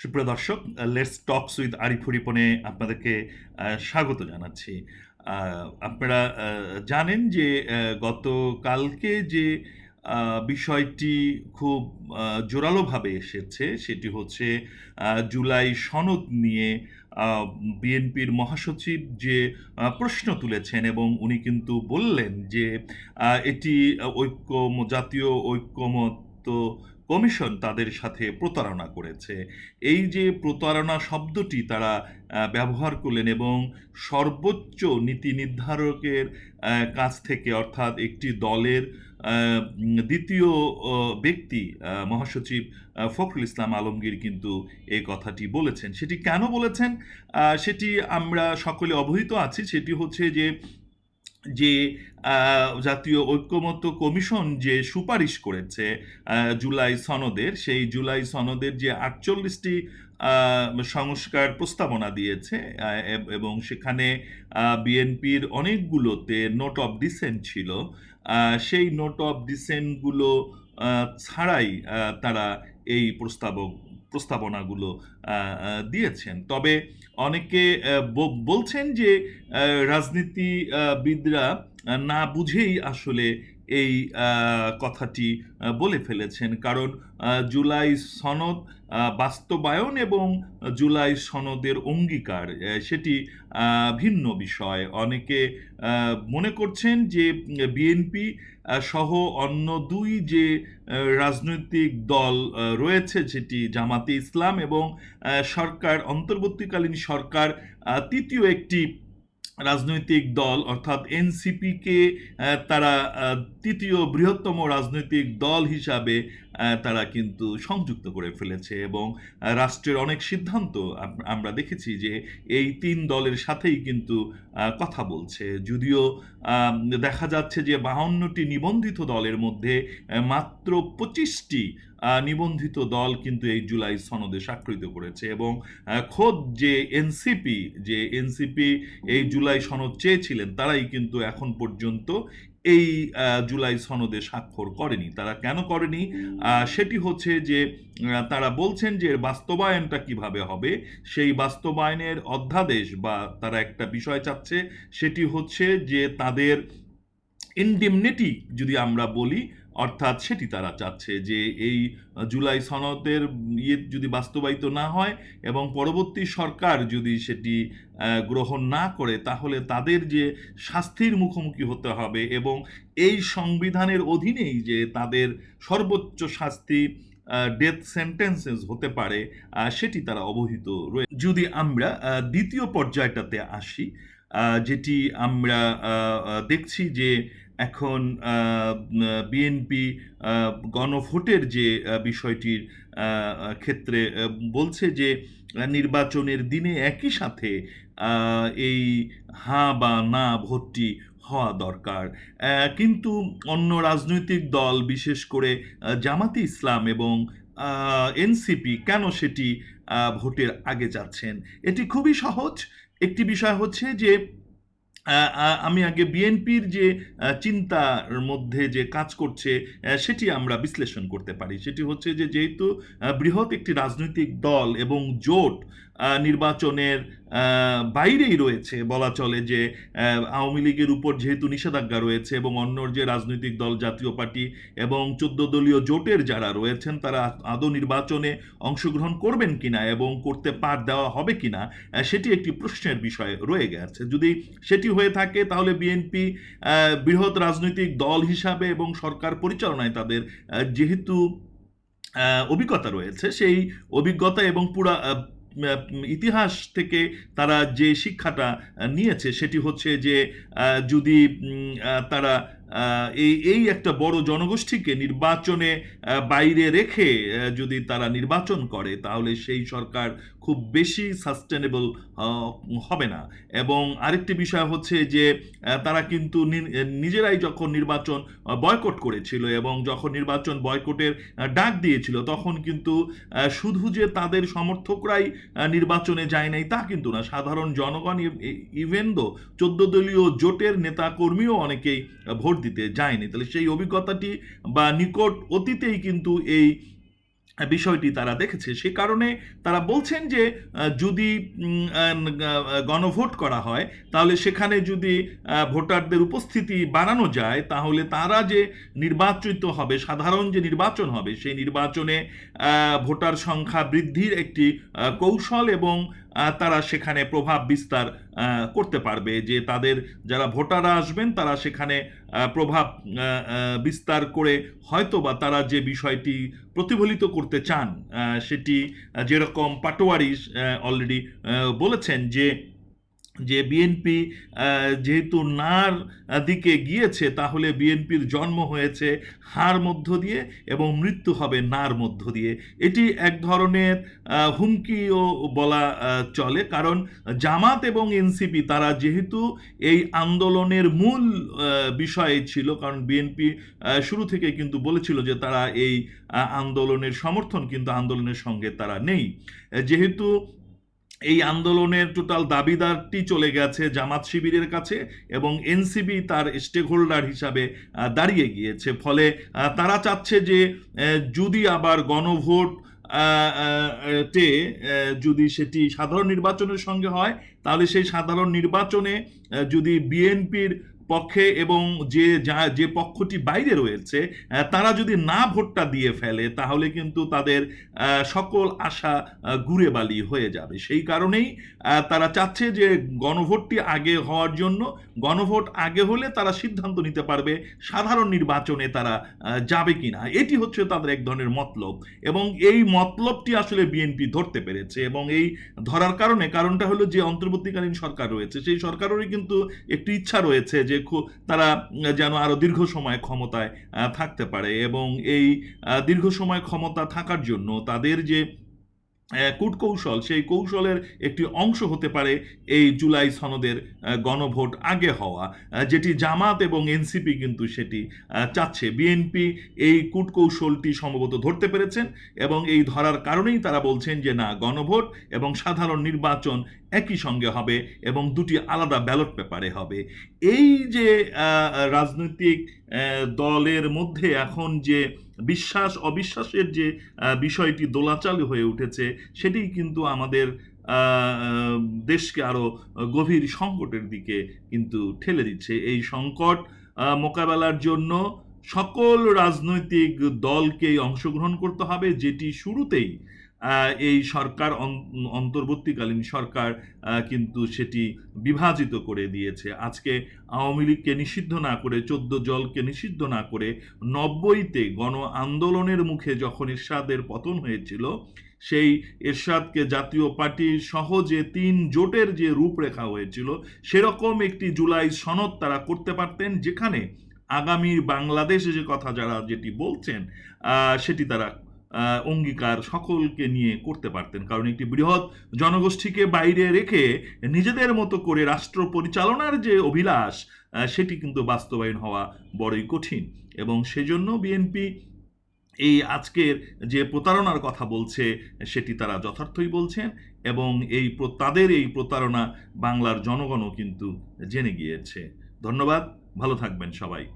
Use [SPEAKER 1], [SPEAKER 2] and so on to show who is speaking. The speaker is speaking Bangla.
[SPEAKER 1] সুপ্রিয় দর্শক লেটস টকস উইথ আরিফ হরিপনে আপনাদেরকে স্বাগত জানাচ্ছি। আপনারা জানেন যে গতকালকে যে বিষয়টি খুব জোরালোভাবে এসেছে সেটি হচ্ছে জুলাই সনদ নিয়ে বিএনপির মহাসচিব যে প্রশ্ন তুলেছেন এবং উনি কিন্তু বললেন যে এটি ঐক্য জাতীয় ঐক্যমত্য কমিশন তাদের সাথে প্রতারণা করেছে। এই যে প্রতারণা শব্দটি তারা ব্যবহার করলেন এবং সর্বোচ্চ নীতি নির্ধারকের কাছ থেকে অর্থাৎ একটি দলের দ্বিতীয় ব্যক্তি মহাসচিব ফখরুল ইসলাম আলমগীর কিন্তু এই কথাটি বলেছেন। সেটি কেন বলেছেন? সেটি আমরা সকলে অবহিত আছি। সেটি হচ্ছে যে যে জাতীয় ঐক্যমত্য কমিশন যে সুপারিশ করেছে জুলাই সনদের, সেই জুলাই সনদের যে আটচল্লিশটি সংস্কার প্রস্তাবনা দিয়েছে এবং সেখানে বিএনপির অনেকগুলোতে নোট অফ ডিসেন্ট ছিল সেই নোট অফ ডিসেন্টগুলো ছাড়াই তারা এই প্রস্তাবক প্রস্তাবনাগুলো দিয়েছেন। তবে অনেকে বলছেন যে রাজনীতিবিদরা না বুঝেই আসলে এই কথাটি বলে ফেলেছেন। কারণ জুলাই সনদ বাস্তবায়ন এবং জুলাই সনদের অঙ্গীকার সেটি ভিন্ন বিষয়। অনেকে মনে করছেন যে, বিএনপি সহ অন্য দুই যে রাজনৈতিক দল রয়েছে যেটি জামাতে ইসলাম এবং সরকার, অন্তর্বর্তীকালীন সরকার তৃতীয় একটি রাজনৈতিক দল অর্থাৎ এনসিপিকে তারা তৃতীয় বৃহত্তম রাজনৈতিক দল হিসাবে তারা কিন্তু সংযুক্ত করে ফেলেছে এবং রাষ্ট্রের অনেক সিদ্ধান্ত আমরা দেখেছি যে এই তিন দলের সাথেই কিন্তু কথা বলছে। যদিও দেখা যাচ্ছে যে বাহান্নটি নিবন্ধিত দলের মধ্যে মাত্র পঁচিশটি নিবন্ধিত দল কিন্তু এই জুলাই সনদে স্বাক্ষরিত করেছে এবং খোদ যে এনসিপি যে এনসিপি এই জুলাই সনদ চেয়েছিলেন, তারাই কিন্তু এখন পর্যন্ত এই জুলাই সনদে স্বাক্ষর করেনি। তারা কেন করেনি? সেটি হচ্ছে যে তারা বলছেন যে, এর বাস্তবায়নটা কীভাবে হবে? সেই বাস্তবায়নের অধ্যাদেশ বা তারা একটা বিষয় চাচ্ছে, সেটি হচ্ছে যে, তাদের ইনডিমনিটি যদি আমরা বলি অর্থাৎ সেটি তারা চাচ্ছে যে এই জুলাই সনদের ইয়ে যদি বাস্তবায়িত না হয় এবং পরবর্তী সরকার যদি সেটি গ্রহণ না করে, তাহলে তাদের যে শাস্তির মুখোমুখি হতে হবে এবং এই সংবিধানের অধীনেই যে তাদের সর্বোচ্চ শাস্তি ডেথ সেন্টেন্সেস হতে পারে সেটি তারা অবহিত রয়ে যদি আমরা দ্বিতীয় পর্যায়টাতে আসি যেটি আমরা দেখছি যে এখন বিএনপি গণভোটের যে বিষয়টির ক্ষেত্রে বলছে যে, নির্বাচনের দিনে একই সাথে এই হ্যাঁ বা না ভোটটি হওয়া দরকার। কিন্তু অন্য রাজনৈতিক দল, বিশেষ করে জামাতি ইসলাম এবং এনসিপি কেন সেটি ভোটের আগে যাচ্ছেন? এটি খুবই সহজ। একটি বিষয় হচ্ছে যে আমি আগে বিএনপির যে চিন্তার মধ্যে যে কাজ করছে সেটি আমরা বিশ্লেষণ করতে পারি। সেটি হচ্ছে যে, যেহেতু বৃহৎ একটি রাজনৈতিক দল এবং জোট নির্বাচনের বাইরেই রয়েছে। বলা চলে যে আওয়ামী লীগের উপর যেহেতু নিষেধাজ্ঞা রয়েছে এবং অন্য যে রাজনৈতিক দল, জাতীয় পার্টি এবং চোদ্দ দলীয় জোটের যারা রয়েছেন, তারা আদৌ নির্বাচনে অংশগ্রহণ করবেন কিনা এবং করতে পার দেওয়া হবে কিনা সেটি একটি প্রশ্নের বিষয় রয়ে গেছে। যদি সেটি হয়ে থাকে, তাহলে বিএনপি বৃহৎ রাজনৈতিক দল হিসাবে এবং সরকার পরিচালনায় তাদের যেহেতু অভিজ্ঞতা রয়েছে, সেই অভিজ্ঞতা এবং পুরা ইতিহাস থেকে তারা যে শিক্ষাটা নিয়েছে সেটি হচ্ছে যে যদি তারা এই এই একটা বড় জনগোষ্ঠীকে নির্বাচনে বাইরে রেখে যদি তারা নির্বাচন করে, তাহলে সেই সরকার খুব বেশি সাস্টেনেবল হবে না। এবং আরেকটি বিষয় হচ্ছে যে তারা কিন্তু নিজেরাই যখন নির্বাচন বয়কট করেছিল এবং যখন নির্বাচন বয়কটের ডাক দিয়েছিল, তখন কিন্তু শুধু যে তাদের সমর্থকরাই নির্বাচনে যায় নাই তা কিন্তু না। সাধারণ জনগণ ইভেন চোদ্দ দলীয় জোটের নেতা কর্মীও অনেকেই ভোট দিতে যায়নি। তাহলে সেই অভিজ্ঞতাটি বা নিকট অতীতেই কিন্তু এই বিষয়টি তারা দেখেছে। সে কারণে তারা বলছেন যে যদি গণভোট করা হয়, তাহলে সেখানে যদি ভোটারদের উপস্থিতি বাড়ানো যায়, তাহলে তারা যে নির্বাচিত হবে, সাধারণ যে নির্বাচন হবে, সেই নির্বাচনে ভোটার সংখ্যা বৃদ্ধির একটি কৌশল এবং তারা সেখানে প্রভাব বিস্তার করতে পারবে। যে তাদের যারা ভোটাররা আসবেন, তারা সেখানে প্রভাব বিস্তার করে হয়তো বা তারা যে বিষয়টি প্রতিফলিত করতে চান সেটি যেরকম পাটোয়ারি অলরেডি বলেছেন যে যে বিএনপি যেহেতু নার দিকে গিয়েছে, তাহলে বিএনপির জন্ম হয়েছে হার মধ্য দিয়ে এবং মৃত্যু হবে নার মধ্য দিয়ে। এটি এক ধরনের হুমকিও বলা চলে। কারণ জামাত এবং এনসিপি তারা যেহেতু এই আন্দোলনের মূল বিষয় ছিল, কারণ বিএনপি শুরু থেকে কিন্তু বলেছিল যে তারা এই আন্দোলনের সমর্থন, কিন্তু আন্দোলনের সঙ্গে তারা নেই। যেহেতু এই আন্দোলনের টোটাল দাবিদারটি চলে গেছে জামাত শিবিরের কাছে এবং এনসিবি তার স্টেক হোল্ডার হিসাবে দাঁড়িয়ে গিয়েছে। ফলে তারা চাচ্ছে যে যদি আবার গণভোট তে যদি সেটি সাধারণ নির্বাচনের সঙ্গে হয়, তাহলে সেই সাধারণ নির্বাচনে যদি বিএনপির পক্ষে এবং যে যা পক্ষটি বাইরে রয়েছে তারা যদি না ভোটটা দিয়ে ফেলে, তাহলে কিন্তু তাদের সকল আশা গুড়ে বালি হয়ে যাবে। সেই কারণেই তারা চাচ্ছে যে গণভোটটি আগে হওয়ার জন্য, গণভোট আগে হলে তারা সিদ্ধান্ত নিতে পারবে সাধারণ নির্বাচনে তারা যাবে কিনা। এটি হচ্ছে তাদের এক ধরনের মতলব। এবং এই মতলবটি আসলে বিএনপি ধরতে পেরেছে এবং এই ধরার কারণে, কারণটা হলো যে অন্তর্বর্তীকালীন সরকার রয়েছে। সেই সরকারেরই কিন্তু একটি ইচ্ছা রয়েছে যে তারা যেন আরও দীর্ঘ সময় ক্ষমতায় থাকতে পারে এবং এই দীর্ঘ সময় ক্ষমতা থাকার জন্য তাদের যে কূটকৌশল, সেই কৌশলের একটি অংশ হতে পারে এই জুলাই সনদের গণভোট আগে হওয়া। যেটি জামাত এবং এনসিপি কিন্তু সেটি চাচ্ছে। বিএনপি এই কূটকৌশলটি সম্ভবত ধরতে পেরেছেন এবং এই ধরার কারণেই তারা বলছেন যে না, গণভোট এবং সাধারণ নির্বাচন একই সঙ্গে হবে এবং দুটি আলাদা ব্যালট পেপারে হবে। এই যে রাজনৈতিক দলের মধ্যে এখন যে বিশ্বাস, অবিশ্বাসের যে বিষয়টি দোলাচালু হয়ে উঠেছে, সেটি কিন্তু আমাদের দেশকে আরও গভীর সংকটের দিকে কিন্তু ঠেলে দিচ্ছে। এই সংকট মোকাবেলার জন্য সকল রাজনৈতিক দলকেই অংশগ্রহণ করতে হবে, যেটি শুরুতেই এই সরকার অন- অন্তর্বর্তীকালীন সরকার কিন্তু সেটি বিভাজিত করে দিয়েছে। আজকে আওয়ামী লীগকে নিষিদ্ধ না করে, চোদ্দ জলকে নিষিদ্ধ না করে নব্বইতে গণ আন্দোলনের মুখে যখন এরশাদের পতন হয়েছিল, সেই এরশাদকে জাতীয় পার্টির সহজে তিন জোটের যে রূপরেখা হয়েছিল, সেরকম একটি জুলাই সনদ তারা করতে পারতেন, যেখানে আগামীর বাংলাদেশে যে কথা যারা যেটি বলছেন সেটি তারা অঙ্গীকার সকলকে নিয়ে করতে পারতেন। কারণ একটি বৃহৎ জনগোষ্ঠীকে বাইরে রেখে নিজেদের মতো করে রাষ্ট্র পরিচালনার যে অভিলাষ সেটি কিন্তু বাস্তবায়ন হওয়া বড়ই কঠিন। এবং সেজন্য বিএনপি এই আজকের যে প্রতারণার কথা বলছে, সেটি তারা যথার্থই বলছেন এবং এই তাদের এই প্রতারণা বাংলার জনগণও কিন্তু জেনে গিয়েছে। ধন্যবাদ, ভালো থাকবেন সবাই।